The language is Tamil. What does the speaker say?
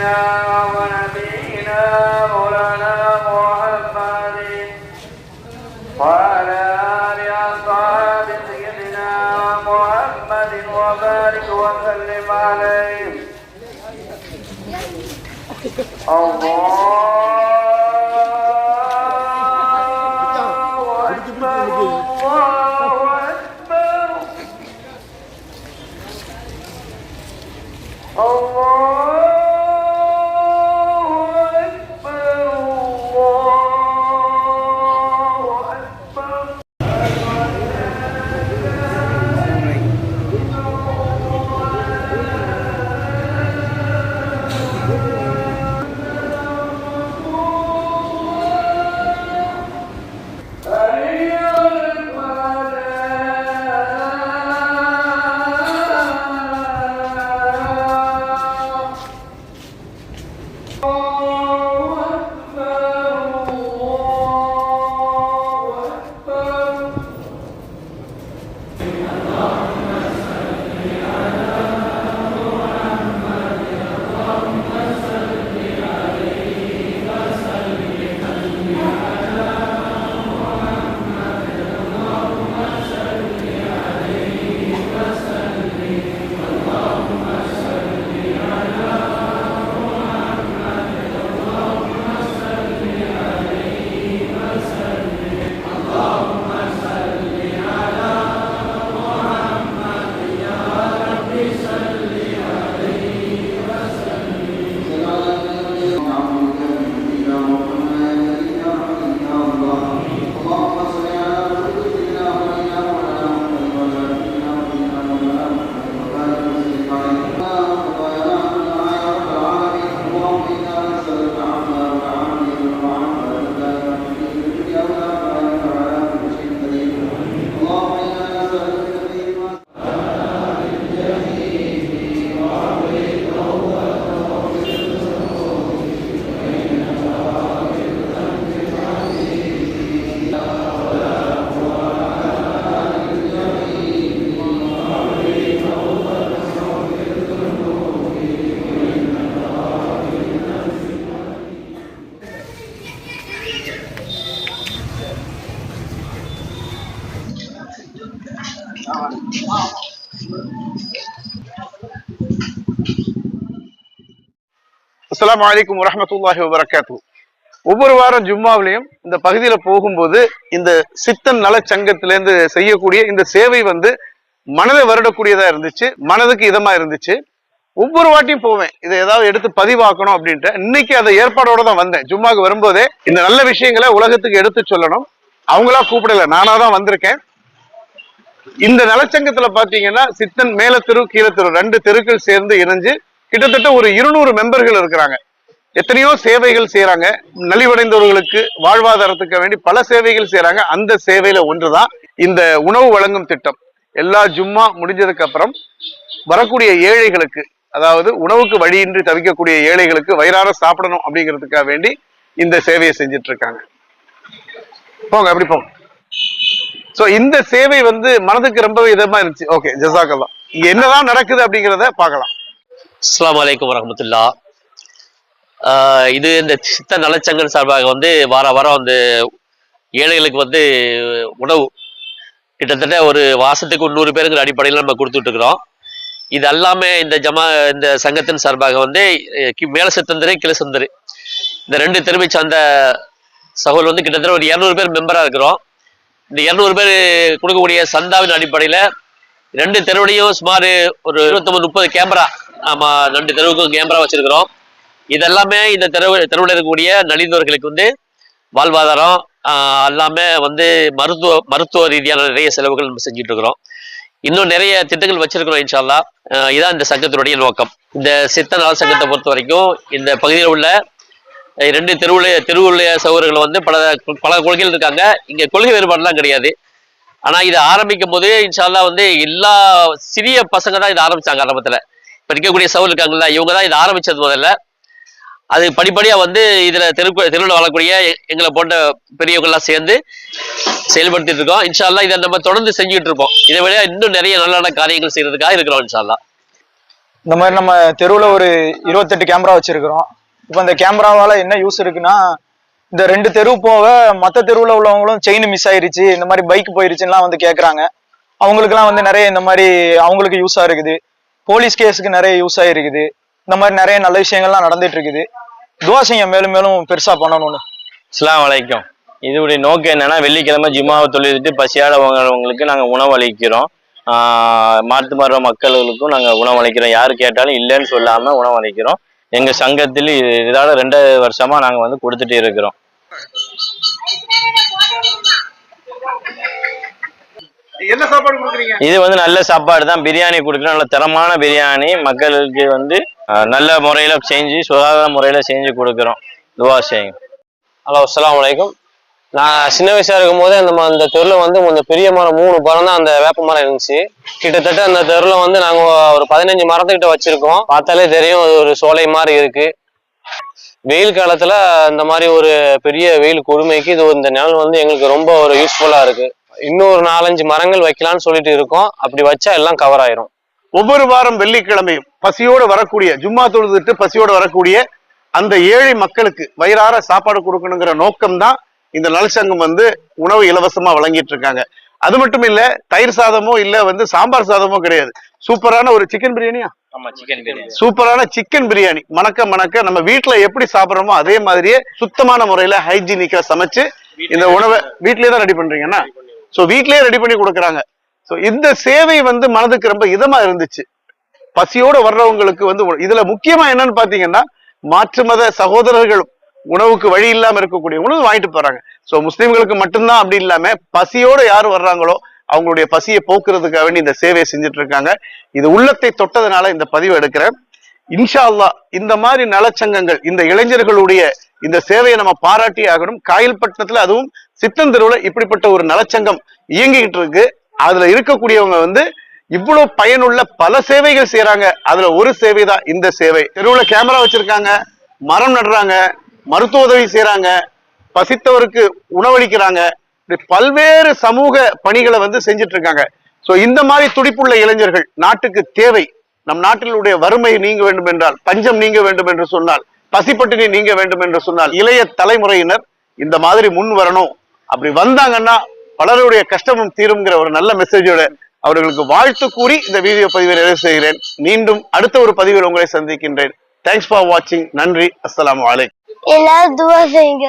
سيدنا ونبينا مولانا محمد. وعلى آل أصحاب سيدنا محمد وبارك وسلم عليه. الله أكبر. அஸ்லாம் அலைக்கும் வரமத்துல்லாஹி வபரகாத்து. ஒவ்வொரு வாரம் ஜும்மாவிலையும் இந்த பகுதியில போகும்போது இந்த சித்தன் நலச்சங்கத்திலேருந்து செய்யக்கூடிய இந்த சேவை வந்து மனதை வருடக்கூடியதா இருந்துச்சு மனதுக்கு இதமா இருந்துச்சு. ஒவ்வொரு வாட்டியும் போவேன். இதை ஏதாவது எடுத்து பதிவாக்கணும் அப்படின்ட்டு. இன்னைக்கு அதை ஏற்பாடோட தான் வந்தேன். ஜும்மாக்கு வரும்போதே இந்த நல்ல விஷயங்களை உலகத்துக்கு எடுத்து சொல்லணும். அவங்களா கூப்பிடல. நானா தான் வந்திருக்கேன். இந்த நலச்சங்கத்துல பாத்தீங்கன்னா சித்தன் மேல தெரு கீழ தெரு ரெண்டு தெருக்கள் சேர்ந்து இணைஞ்சு கிட்டத்தட்ட ஒரு இருநூறு மெம்பர்கள் இருக்கிறாங்க. எத்தனையோ சேவைகள் செய்யறாங்க நலிவடைந்தவர்களுக்கு வாழ்வாதாரத்துக்கு வேண்டி பல சேவைகள் செய்யறாங்க அந்த சேவையில ஒன்றுதான் இந்த உணவு வழங்கும் திட்டம். எல்லா ஜும்மா முடிஞ்சதுக்கு அப்புறம் வரக்கூடிய ஏழைகளுக்கு அதாவது உணவுக்கு வழியின்றி தவிக்கக்கூடிய ஏழைகளுக்கு வயிறார சாப்பிடணும் அப்படிங்கிறதுக்காக வேண்டி இந்த சேவையை செஞ்சுட்டு இருக்காங்க. போங்க அப்படி போங்க. சோ இந்த சேவை வந்து மனதுக்கு ரொம்பவே இதமா இருந்துச்சு. ஓகே ஜசாக்கல்லாம் இங்க என்னதான் நடக்குது அப்படிங்கிறத பார்க்கலாம். அஸ்லாம் வலைக்கம் வரமத்துல்லா இது இந்த சித்த நலச்சங்கன் சார்பாக வந்து வார வாரம் வந்து ஏழைகளுக்கு வந்து உணவு. கிட்டத்தட்ட ஒரு மாசத்துக்கு நூறு பேருங்கிற அடிப்படையில் நம்ம கொடுத்துட்டு இருக்கிறோம் இது எல்லாமே இந்த ஜமா இந்த சங்கத்தின் சார்பாக வந்து கி- மேல சித்தந்தரு கீழ சந்தரு இந்த ரெண்டு தெருவை சார்ந்த சகோல் வந்து கிட்டத்தட்ட ஒரு இரநூறு பேர் மெம்பராக இருக்கிறோம். இந்த இரநூறு பேர் கொடுக்கக்கூடிய சந்தாவின் அடிப்படையில் ரெண்டு தெருவுலையும் சுமார் ஒரு இருபத்தொம்பது முப்பது கேமரா நம்ம ரெண்டு தெருவுக்கும் கேமரா வச்சிருக்கிறோம். இதெல்லாமே இந்த தெருவு தெருவில் இருக்கக்கூடிய நலிந்தவர்களுக்கு வந்து வாழ்வாதாரம் எல்லாமே வந்து மருத்துவ மருத்துவ ரீதியான நிறைய செலவுகள் நம்ம செஞ்சுட்டு இருக்கிறோம் இன்னும் நிறைய திட்டங்கள் வச்சிருக்கிறோம் இன்ஷால்லா. இதான் இந்த சங்கத்தினுடைய நோக்கம். இந்த சித்த நல சங்கத்தை பொறுத்த வரைக்கும் இந்த பகுதியில் உள்ள ரெண்டு தெருவுல தெருவுள்ள சகோதரர்கள் வந்து பல பல கொள்கைகள் இருக்காங்க. இங்கே கொள்கை வேறுபாடுலாம் கிடையாது. ஆனால் இதை ஆரம்பிக்கும் போது இன்ஷால்லா வந்து எல்லா சிறிய பசங்க தான் இதை ஆரம்பித்தாங்க ஆரம்பத்தில். இப்போ இருக்கக்கூடிய சவுல் இருக்காங்கல்ல இவங்க தான் இதை ஆரம்பித்தது முதல்ல. அது படிப்படியாக வந்து இதில் தெரு தெருவில் வாழக்கூடிய எங்களை போன்ற பெரியவங்கள்லாம் சேர்ந்து செயல்படுத்திட்டு இருக்கோம். இன்ஷால்லா இதை நம்ம தொடர்ந்து செஞ்சுட்டு இருப்போம். இதை விட இன்னும் நிறைய நல்ல நல்ல காரியங்கள் செய்யறதுக்காக இருக்கிறோம் இன்ஷால்லா இந்த மாதிரி நம்ம தெருவில் ஒரு இருபத்தெட்டு கேமரா வச்சிருக்கிறோம். இப்போ இந்த கேமராவால என்ன யூஸ் இருக்குன்னா இந்த ரெண்டு தெரு போக மற்ற தெருவில் உள்ளவங்களும் செயின் மிஸ் ஆயிருச்சு இந்த மாதிரி பைக் போயிருச்சுலாம் வந்து கேட்குறாங்க அவங்களுக்குலாம் வந்து நிறைய இந்த மாதிரி அவங்களுக்கு யூஸாக இருக்குது. போலீஸ் கேஸுக்கு நிறைய யூஸ் ஆகிருக்குது இந்த மாதிரி நிறைய நல்ல விஷயங்கள்லாம் நடந்துட்டு இருக்குது துவாசிங்க மேலும் மேலும் பெருசாக பண்ணணும்னு. அஸ்ஸலாமு வலைக்கும் இதோடைய நோக்கம் என்னன்னா வெள்ளிக்கிழமை ஜும்மாவை தொழுதுட்டு பசியாடவங்களுக்கு நாங்கள் உணவளிக்கிறோம் அளிக்கிறோம். மாற்று மர மக்களுக்கும் நாங்கள் உணவளிக்கிறோம் யார் கேட்டாலும் இல்லைன்னு சொல்லாமல் உணவளிக்கிறோம் எங்கள் சங்கத்தில் இது- இதால ரெண்டாவது வருஷமா நாங்கள் வந்து கொடுத்துட்டு இருக்கிறோம். என்ன சாப்பாடு கொடுக்குறீங்க? இது வந்து நல்ல சாப்பாடு தான். பிரியாணி கொடுக்குறோம் நல்ல தரமான பிரியாணி. மக்களுக்கு வந்து நல்ல முறையில் செஞ்சு சுகாதார முறையில் செஞ்சு கொடுக்குறோம். துவா செய்யுங்க. ஹலோ அஸ்ஸலாமு அலைக்கும். நான் சின்ன வயசா இருக்கும்போது அந்த அந்த தெருவில் வந்து கொஞ்சம் பெரிய மரம் மூணு மரம் தான் அந்த வேப்ப மரம் இருந்துச்சு. கிட்டத்தட்ட அந்த தெருவில் வந்து நாங்கள் ஒரு பதினஞ்சு மரத்துக்கிட்ட வச்சிருக்கோம். பார்த்தாலே தெரியும் அது ஒரு சோலை மாதிரி இருக்கு. வெயில் காலத்துல இந்த மாதிரி ஒரு பெரிய வெயில் கொடுமைக்கு இது இந்த நிழல் வந்து எங்களுக்கு ரொம்ப ஒரு யூஸ்ஃபுல்லா இருக்கு. இன்னும் ஒரு நாலஞ்சு மரங்கள் வைக்கலாம்னு சொல்லிட்டு இருக்கோம். அப்படி வச்சா எல்லாம் கவர் ஆயிரும். ஒவ்வொரு வாரம் வெள்ளிக்கிழமையும் பசியோடு வரக்கூடிய ஜும்மா தொழுதுட்டு பசியோடு வரக்கூடிய அந்த ஏழை மக்களுக்கு வயிறார சாப்பாடு கொடுக்கணுங்கிற நோக்கம்தான் இந்த நலசங்கம் வந்து உணவு இலவசமா வழங்கிட்டு இருக்காங்க அது மட்டும் இல்ல தயிர் சாதமோ இல்ல வந்து சாம்பார் சாதமோ கிடையாது. சூப்பரான ஒரு சிக்கன் பிரியாணியா? சூப்பரான சிக்கன் பிரியாணி. மணக்க மணக்க நம்ம வீட்ல எப்படி சாப்பிடுறோமோ அதே மாதிரியே சுத்தமான முறையில ஹைஜீனிக்கா சமைச்சு இந்த உணவை வீட்லயே தான் ரெடி பண்றீங்கன்னா சோ வீட்லயே ரெடி பண்ணி கொடுக்குறாங்க. சோ இந்த சேவை வந்து மனதுக்கு ரொம்ப இதமா இருந்துச்சு. பசியோட வர்றவங்களுக்கு வந்து இதுல முக்கியமா என்னன்னு பாத்தீங்கன்னா மாற்று மத சகோதரர்களும் உணவுக்கு வழி இல்லாம இருக்கக்கூடியவங்களும் வாங்கிட்டு போறாங்க. சோ முஸ்லீம்களுக்கு மட்டும்தான் அப்படி இல்லாம பசியோட யார் வர்றாங்களோ அவங்களுடைய பசியை போக்குறதுக்காக வேண்டி இந்த சேவையை செஞ்சுட்டு இருக்காங்க இது உள்ளத்தை தொட்டதுனால இந்த பதிவு எடுக்கிறேன். இன்ஷா அல்லாஹ் இந்த மாதிரி நலச்சங்கங்கள் இந்த இளைஞர்களுடைய இந்த சேவையை நம்ம பாராட்டி ஆகணும். காயல்பட்டினத்துல அதுவும் சித்தந்தருவுல இப்படிப்பட்ட ஒரு நலச்சங்கம் இயங்கிக்கிட்டு இருக்கு. அதுல இருக்கக்கூடியவங்க வந்து இவ்வளவு பயனுள்ள பல சேவைகள் செய்யறாங்க அதுல ஒரு சேவை தான் இந்த சேவை. தெருவுல கேமரா வச்சிருக்காங்க மரம் நடுறாங்க மருத்துவ உதவி செய்யறாங்க பசித்தவருக்கு உணவளிக்கிறாங்க இப்படி பல்வேறு சமூக பணிகளை வந்து செஞ்சுட்டு இருக்காங்க ஸோ இந்த மாதிரி துடிப்புள்ள இளைஞர்கள் நாட்டுக்கு தேவை. நம் நாட்டினுடைய வறுமை நீங்க வேண்டும் என்றால் பஞ்சம் நீங்க வேண்டும் என்று சொன்னால் பசிப்பட்டினி நீங்க வேண்டும் என்று சொன்னால் இளைய தலைமுறையினர் இந்த மாதிரி முன் வரணும். அப்படி வந்தாங்கன்னா பலருடைய கஷ்டமும் தீருங்கிற ஒரு நல்ல மெசேஜோட அவர்களுக்கு வாழ்த்து கூறி இந்த வீடியோ பதிவை நிறைவு செய்கிறேன். மீண்டும் அடுத்த ஒரு பதிவில் உங்களை சந்திக்கின்றேன். தேங்க்ஸ் ஃபார் வாட்சிங் நன்றி அஸ்லாம் வலைக்கம் எல்லாரும் துவா செய்யுங்க.